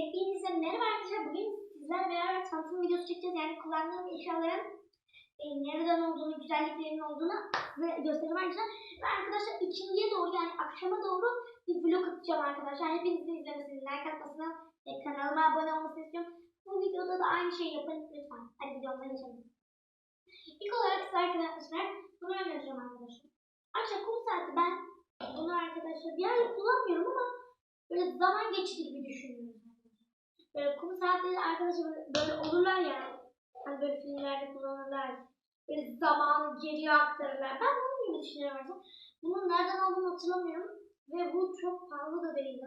Hepinize merhaba arkadaşlar. Bugün sizlerle beraber tanıtım videosu çekeceğiz. Yani kullandığım eşyaların e, nereden olduğunu, güzelliklerinin olduğunu size göstereceğim arkadaşlar. Ve arkadaşlar ikinciye doğru yani akşama doğru bir vlog atacağım arkadaşlar. Hepinizin izlemesini, like atmasını, ve kanalıma abone olmasını istiyorum. Bu videoda da aynı şeyi yapın lütfen. Hadi videomuza geçelim. İlk olarak size arkadaşlar bunu önereceğim arkadaşlar. Arkadaşlar kum saati ben bunu arkadaşlar bir ay kullanmıyorum ama böyle zaman geçti gibi düşünüyorum. Böyle kum saatleri arkadaşlar böyle, olurlar ya. Hani böyle filmlerde kullanırlar. Böyle zamanı geriye aktarırlar. Ben bunun gibi düşünüyorum arkadaşlar. Bunun nereden aldığını hatırlamıyorum. Ve bu çok pahalı da değildi.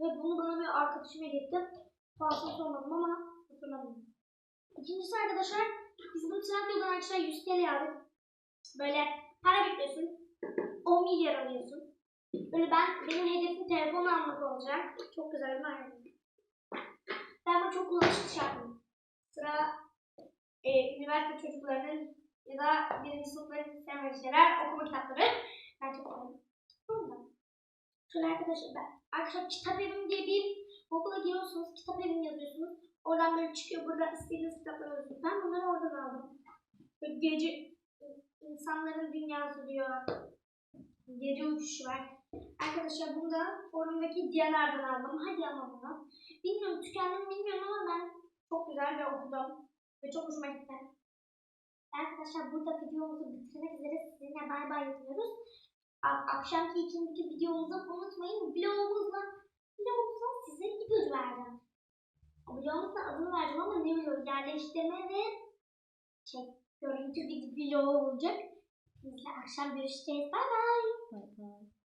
Ve bunu bana bir arkadaşım hediye. Fazla sormadım ama hatırlamıyorum. İkincisi arkadaşlar biz bunu Trendyol'dan arkadaşlar 100 TL aldık. Böyle para bekliyorsun. 10 milyar alıyorsun. Böyle ben benim hedefim telefon almak olacak. Çok güzel değil mi arkadaşlar? Ben bunu çok kullanışlı şey yaptım. Sıra e, üniversite çocuklarının ya da birinci sınıfların sevmediği şeyler okuma kitapları. Ben çok seviyorum. Sonra şöyle arkadaşlar ben arkadaşlar kitap evim diye bir Google'a giriyorsunuz, kitap evim yazıyorsunuz. Oradan böyle çıkıyor, burada istediğiniz kitapları alıyorsunuz. Ben bunları oradan aldım. Böyle gece insanların dünyası diyor. Gece uçuşu var. Arkadaşlar bunu da forumdaki Diyanar'dan aldım. Hadi ama bunu. Bilmiyorum tükendim mi bilmiyorum ama ben çok güzel ve okudum. Ve çok hoşuma gitti. Arkadaşlar burada videomuzu bitirmek üzere sizinle bay bay yapıyoruz. Akşamki ikindiki videomuzu unutmayın. Vlogumuzla, vlogumuzla size ipucu verdim. O vlogumuzun adını vereceğim ama ne vlog? Yerleştirme ve şey, görüntü bir vlog olacak. Bizle akşam görüşeceğiz. Bay bay. Bye bye.